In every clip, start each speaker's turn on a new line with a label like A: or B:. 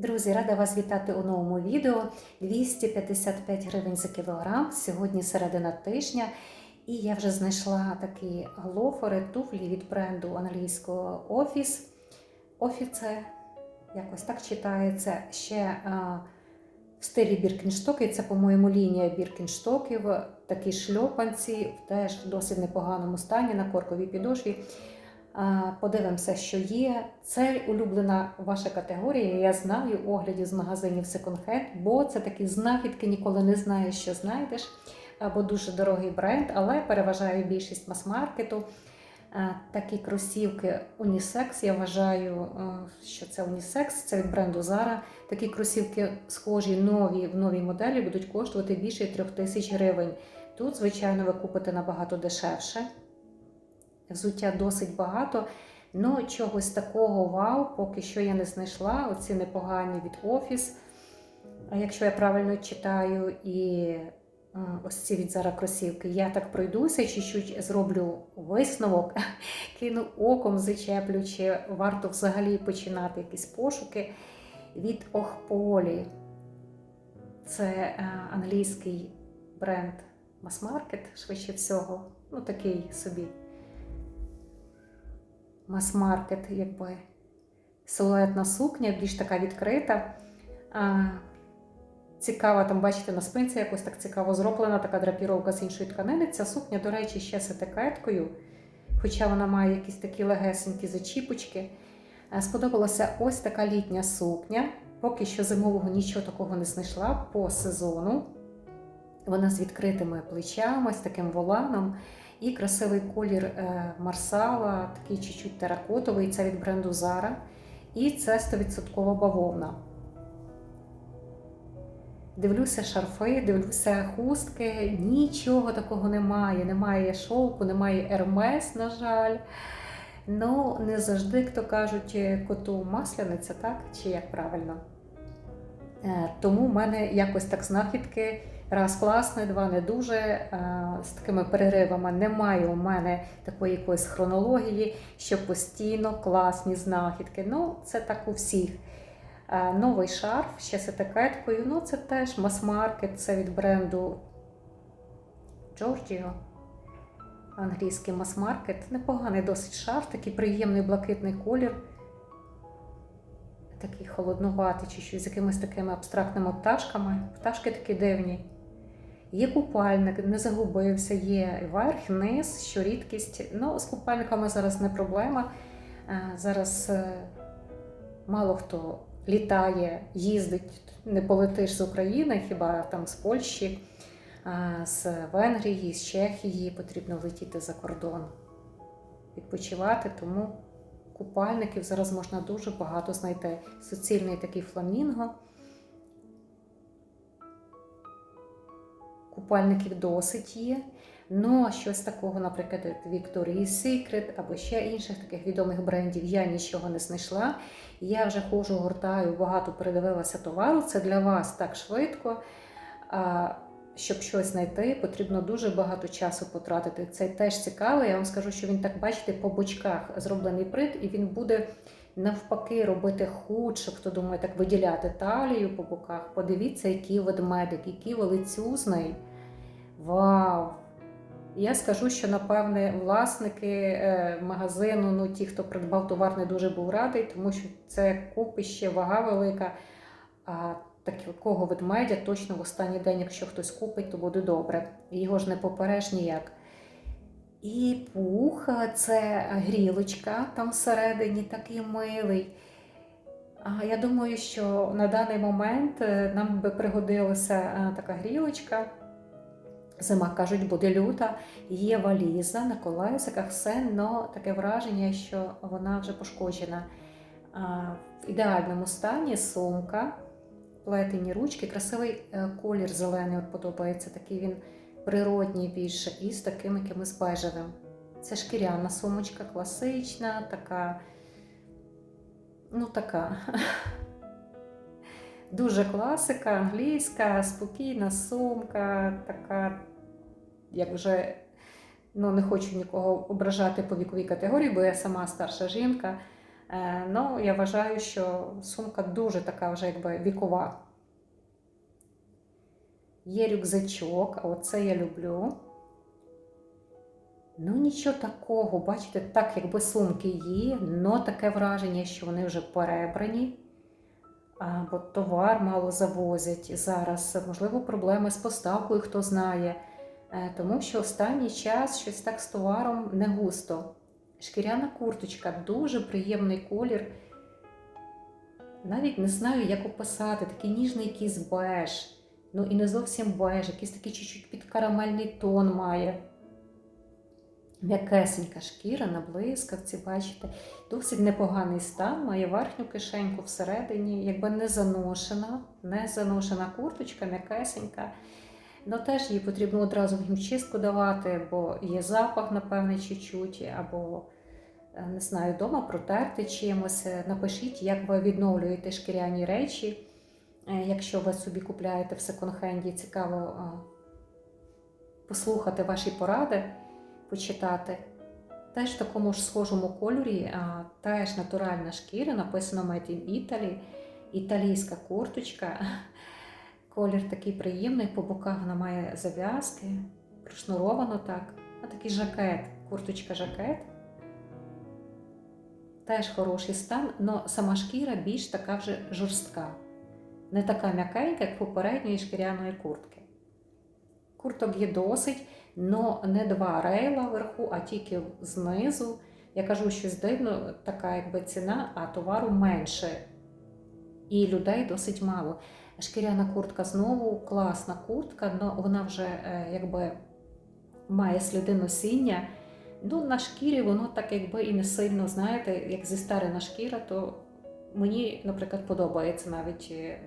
A: Друзі, рада вас вітати у новому відео. 255 гривень за кілограм. Сьогодні середина тижня. І я вже знайшла такі лофери, туфлі від бренду англійського Office. Office, якось так читається. Ще а, в стилі Біркінштоки. Це, по-моєму, лінія Біркінштоків. Такі шльопанці, теж в досить непоганому стані на корковій підошві. Подивимося, що є. Це улюблена ваша категорія. Я знаю оглядів з магазинів секонд-хенд, бо це такі знахідки, ніколи не знаєш, що знайдеш. Або дуже дорогий бренд, але переважає більшість мас-маркету. Такі кросівки унісекс. Я вважаю, е, що це унісекс, це від бренду Zara. Такі кросівки схожі, нові в новій моделі будуть коштувати більше 3 тисяч гривень. Тут, звичайно, ви купите набагато дешевше. Взуття досить багато. Ну, чогось такого вау, поки що я не знайшла. Оці непогані від Office. Якщо я правильно читаю, і е, ось ці від зараз кросівки, я так пройдуся, чуть-чуть зроблю висновок, кину оком, зачеплю, чи варто взагалі починати якісь пошуки від Охполі. Це е, англійський бренд мас-маркет, швидше всього. Ну, такий собі мас-маркет, якби силуетна сукня, більш така відкрита. А, Цікава, там, бачите, на спинці якось так цікаво зроблена, така драпіровка з іншої тканини. Ця сукня, до речі, ще з етикеткою, хоча вона має якісь такі легесенькі зачіпочки. Е, Сподобалася ось така літня сукня. Поки що зимового нічого такого не знайшла по сезону. Вона з відкритими плечами, з таким воланом. І красивий колір е, марсала, такий чуть-чуть теракотовий, це від бренду Zara. І це 100% бавовна. Дивлюся шарфи, дивлюся хустки, нічого такого немає. Немає шовку, немає ермес, на жаль. Ну, не завжди, хто кажуть, коту масляниця, так? Чи як правильно? Е, Тому в мене якось так знахідки. Раз класний, два не дуже. е, З такими переривами немає у мене такої якоїсь хронології, що постійно класні знахідки. Ну, це так у всіх. Е, Новий шарф ще з етикеткою. Ну, це теж мас-маркет, це від бренду Giorgio. Англійський мас-маркет. Непоганий досить шарф, такий приємний блакитний колір. Такий холоднуватий, чи щось з якимись такими абстрактними пташками. Пташки такі дивні. Є купальник, не загубився, є верх, низ, що рідкість. Ну, з купальниками зараз не проблема. Е, Зараз е, мало хто літає, їздить, не полетиш з України, хіба там з Польщі, з Венгрії, з Чехії потрібно летіти за кордон, відпочивати, тому купальників зараз можна дуже багато знайти. Суцільний такий фламінго. Купальників досить є. Ну, а щось такого, наприклад, Victoria's Secret або ще інших таких відомих брендів я нічого не знайшла. Я вже ходжу, гортаю, багато передивилася товару. Це для вас так швидко. А, щоб щось знайти, потрібно дуже багато часу потратити. Це теж цікаво. Я вам скажу, що він так, бачите, по бочках зроблений прит, і він буде навпаки робити худше, хто думає так виділяти талію по боках. Подивіться, який ведмедик, який величезний. Вау! Я скажу, що напевне власники е, магазину, ну ті, хто придбав товар, не дуже був радий, тому що це купище, вага велика. А такого ведмедя точно в останній день, якщо хтось купить, то буде добре. Його ж не попереш ніяк. І пух це грілочка там всередині, такий милий. А я думаю, що на даний момент е, нам би пригодилася е, така грілочка. Зима, кажуть, буде люта, є валіза на колесиках, все, але таке враження, що вона вже пошкоджена. В ідеальному стані сумка, плетені ручки, красивий е, колір зелений от подобається, такий він природній більше, і з таким якимось бежевим. Це шкіряна сумочка, класична, така, ну така. Дуже класика, англійська, спокійна сумка, така, як вже ну, не хочу нікого ображати по віковій категорії, бо я сама старша жінка. Е, Ну, я вважаю, що сумка дуже така вже якби вікова. Є рюкзачок, а оце я люблю. Ну, нічого такого, бачите, так якби сумки є, але таке враження, що вони вже перебрані, бо товар мало завозять зараз. Можливо, проблеми з поставкою, хто знає. Е, Тому що останній час щось так з товаром не густо. Шкіряна курточка, дуже приємний колір. Навіть не знаю, як описати, такий ніжний якийсь беж. Ну і не зовсім беж, якийсь такий чуть-чуть під карамельний тон має. М'якесенька шкіра на блискавці, бачите, досить непоганий стан, має верхню кишеньку всередині, якби не заношена, не заношена курточка, м'якесенька. Ну теж їй потрібно одразу в хімчистку давати, бо є запах, напевне, чуть-чуть, або, е, не знаю, вдома протерти чимось. Е, Напишіть, як ви відновлюєте шкіряні речі. Е, Якщо ви собі купляєте в секонд-хенді, цікаво послухати ваші поради, почитати. Теж в такому ж схожому кольорі, а, теж натуральна шкіра, написано Made in Italy, італійська курточка. Колір такий приємний, по боках вона має зав'язки, прошнуровано так. А такий жакет, курточка-жакет. Теж хороший стан, але сама шкіра більш така вже жорстка. Не така м'якенька, як попередньої шкіряної куртки. Курток є досить, але не два рейла вверху, а тільки знизу. Я кажу, щось дивно, така якби ціна, а товару менше. І людей досить мало. Шкіряна куртка знову класна куртка, але вона вже е, якби має сліди носіння. Ну, на шкірі воно так якби і не сильно, знаєте, як зістарена шкіра, то мені, наприклад, подобається навіть е,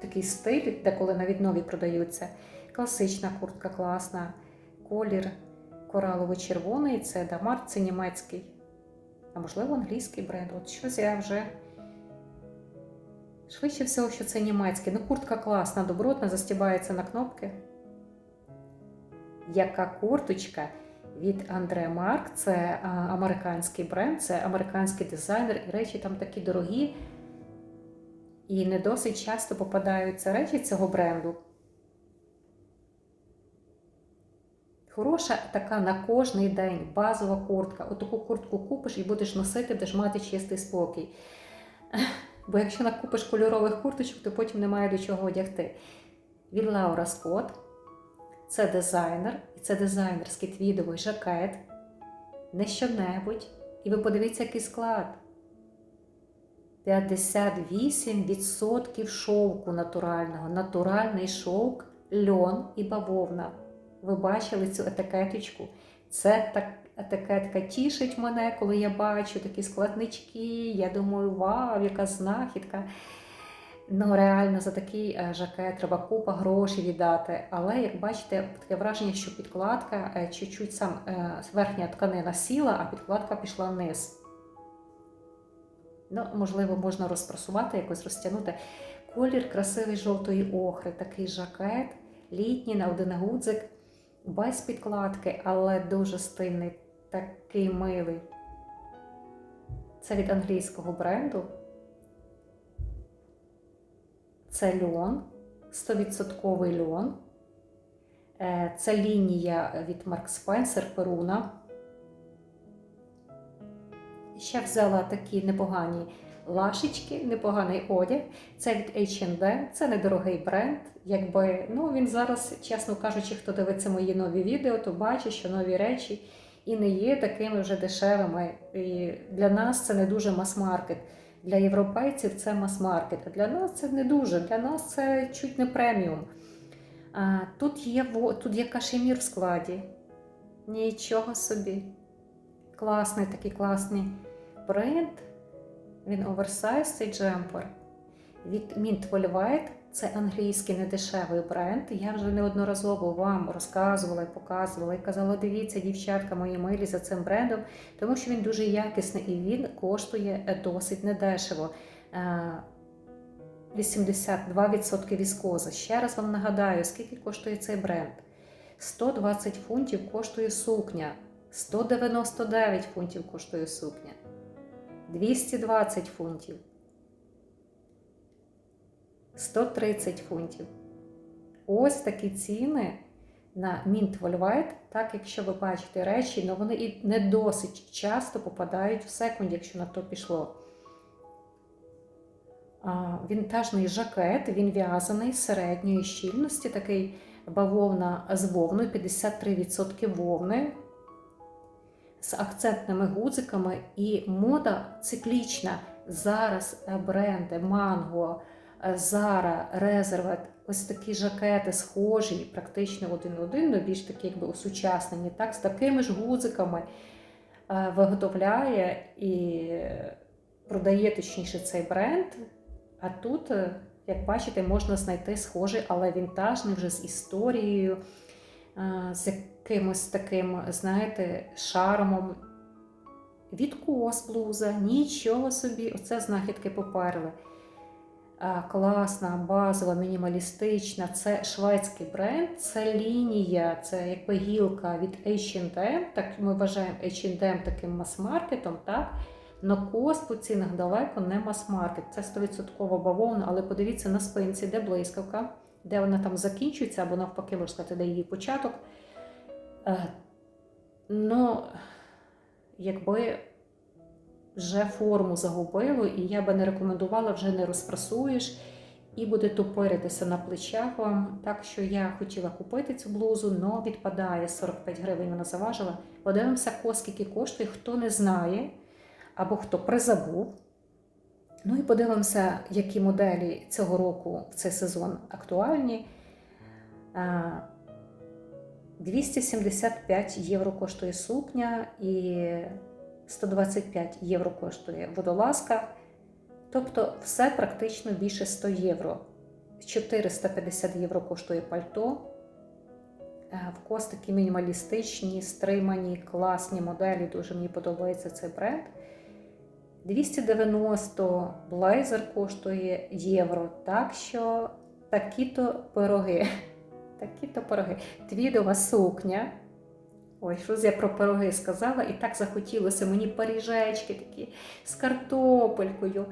A: такий стиль, де коли навіть нові продаються. Класична куртка класна, колір коралово-червоний, це Дамар, це німецький, а можливо англійський бренд. От щось я вже. Швидше всього, що це німецький. Ну, куртка класна, добротна, застібається на кнопки. Яка курточка від Андре Марк, це американський бренд, це американський дизайнер, і речі там такі дорогі. І не досить часто попадаються речі цього бренду. Хороша така на кожний день базова куртка. Отаку куртку купиш і будеш носити, будеш мати чистий спокій. Бо якщо накупиш кольорових курточок, то потім немає до чого одягти. Від Лаура Скотт. Це дизайнер, і це дизайнерський твідовий жакет. Не що-небудь. І ви подивіться, який склад. 58% шовку натурального. Натуральний шовк, льон і бавовна. Ви бачили цю етикеточку? Це так етикетка тішить мене, коли я бачу такі складнички. Я думаю, вау, яка знахідка. Ну, реально, за такий е, жакет треба купа грошей віддати. Але, як бачите, таке враження, що підкладка е, чуть-чуть сам е, верхня тканина сіла, а підкладка пішла вниз. Ну, можливо, можна розпрасувати, якось розтягнути. Колір красивий жовтої охри, такий жакет, літній на один гудзик, без підкладки, але дуже стильний, такий милий. Це від англійського бренду. Це льон, 100% льон. Е, Це лінія від Mark Spencer Перуна. Ще взяла такі непогані лашечки, непоганий одяг. Це від H&M, це недорогий бренд. Якби, ну, Він зараз, чесно кажучи, хто дивиться мої нові відео, то бачить, що нові речі і не є такими вже дешевими. І Для нас це не дуже мас-маркет. Для європейців це мас-маркет, а для нас це не дуже. Для нас це чуть не преміум. А, Тут є тут є кашемір в складі. Нічого собі. Класний такий класний бренд. Він оверсайз цей джемпер. Від Mint White. Це англійський недешевий бренд. Я вже неодноразово вам розказувала і показувала і казала, дивіться, дівчатка мої милі за цим брендом, тому що він дуже якісний і він коштує досить недешево. 82% віскоза. Ще раз вам нагадаю, скільки коштує цей бренд. 120 фунтів коштує сукня, 199 фунтів коштує сукня. 220 фунтів. 130 фунтів. Ось такі ціни на Mint Volvite, так якщо ви бачите речі, але вони і не досить часто попадають в секунд, якщо на то пішло. Вінтажний жакет, він в'язаний середньої щільності, такий бавовна з вовною, 53% вовни, з акцентними гудзиками, і мода циклічна. Зараз бренди Mango, Zara, Reserved, ось такі жакети схожі, практично один один, але більш такі якби осучаснені, так, з такими ж гудзиками е, виготовляє і продає точніше цей бренд. А тут, е, як бачите, можна знайти схожий, але вінтажний вже з історією, е, з якимось таким, знаєте, шармом. Відкос блуза, нічого собі, оце знахідки поперли. А, Класна, базова, мінімалістична. Це шведський бренд, це лінія, це якби гілка від H&M. Так ми вважаємо H&M таким мас-маркетом, так? Но кост по цінах далеко не мас-маркет. Це 100% бавовна, але подивіться на спинці, де блискавка, де вона там закінчується, або навпаки, можна сказати, де її початок. Е, Ну, якби вже форму загубило, і я би не рекомендувала, вже не розпрасуєш і буде тупиритися на плечах вам. Так що я хотіла купити цю блузу, але відпадає 45 гривень, вона заважила. Подивимося, ко скільки коштує, хто не знає або хто призабув. Ну і подивимося, які моделі цього року в цей сезон актуальні. 275 євро коштує сукня і 125 євро коштує водолазка. Тобто все практично більше 100 євро. 450 євро коштує пальто. В кос такі мінімалістичні, стримані, класні моделі. Дуже мені подобається цей бренд. 290 блейзер коштує євро. Так що такі-то пироги. Такі-то пироги. Твідова сукня. Ой, щось я про пироги сказала, і так захотілося мені паріжечки такі з картопелькою,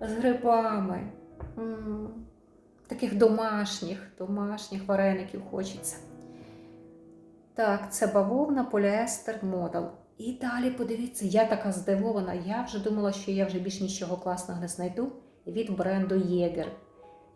A: з грибами. М -м, таких домашніх, домашніх вареників хочеться. Так, це бавовна поліестер модел. І далі подивіться, я така здивована. Я вже думала, що я вже більш нічого класного не знайду від бренду Єгер.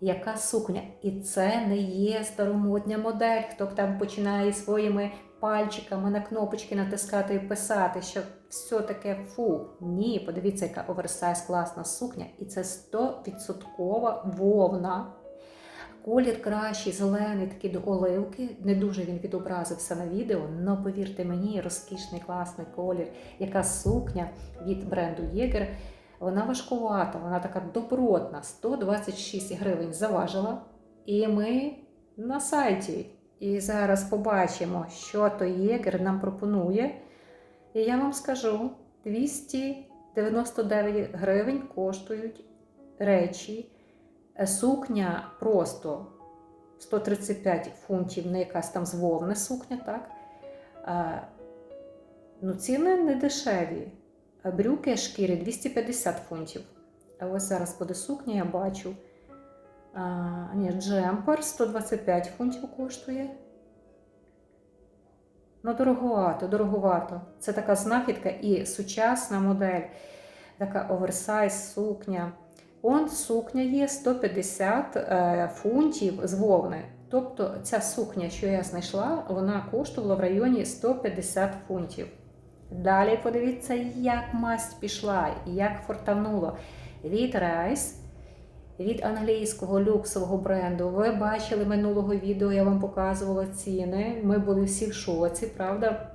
A: Яка сукня? І це не є старомодня модель, хто там починає своїми пальчиками на кнопочки натискати і писати, що все таке фу. Ні, подивіться, яка оверсайз класна сукня. І це 100% вовна. Колір кращий, зелений, такий до оливки. Не дуже він відобразився на відео, але повірте мені, розкішний класний колір. Яка сукня від бренду Єгер. Вона важкувата, вона така добротна, 126 гривень заважила. І ми на сайті. І зараз побачимо, що той Єгер нам пропонує. І я вам скажу: 299 гривень коштують речі. Сукня просто 135 фунтів, не якась там з сукня, так? Ну, ціни не дешеві. Брюки шкіри 250 фунтів. А ось зараз буде сукня, я бачу. А, ні, джемпер 125 фунтів коштує. Ну, дороговато, дороговато. Це така знахідка і сучасна модель, така оверсайз сукня. Он сукня є 150 е, фунтів з вовни. Тобто ця сукня, що я знайшла, вона коштувала в районі 150 фунтів. Далі подивіться, як масть пішла, як фортануло. Від Райс, від англійського люксового бренду. Ви бачили минулого відео, я вам показувала ціни. Ми були всі в шоці, правда?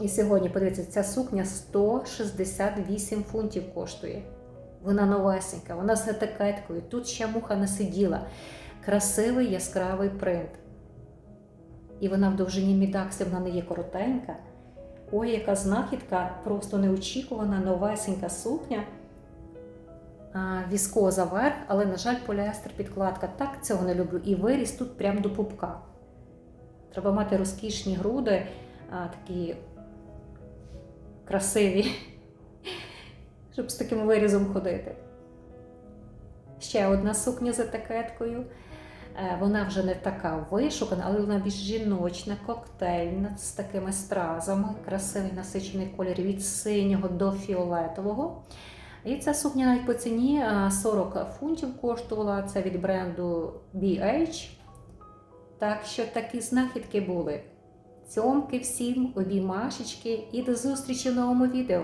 A: І сьогодні, подивіться, ця сукня 168 фунтів коштує. Вона новесенька, вона з етикеткою. Тут ще муха не сиділа. Красивий яскравий принт. І вона в довжині мідаксі, вона не є коротенька. Ой, яка знахідка, просто неочікувана, новесенька сукня. Віскоза верх, але, на жаль, поліестер підкладка. Так цього не люблю. І виріс тут прямо до пупка. Треба мати розкішні груди, такі красиві. щоб з таким вирізом ходити. Ще одна сукня з етикеткою. Е, Вона вже не така вишукана, але вона більш жіночна, коктейльна, з такими стразами. Красивий насичений колір від синього до фіолетового. І ця сукня навіть по ціні е, 40 фунтів коштувала. Це від бренду BH. Так що такі знахідки були. Цьомки всім, обіймашечки і до зустрічі в новому відео.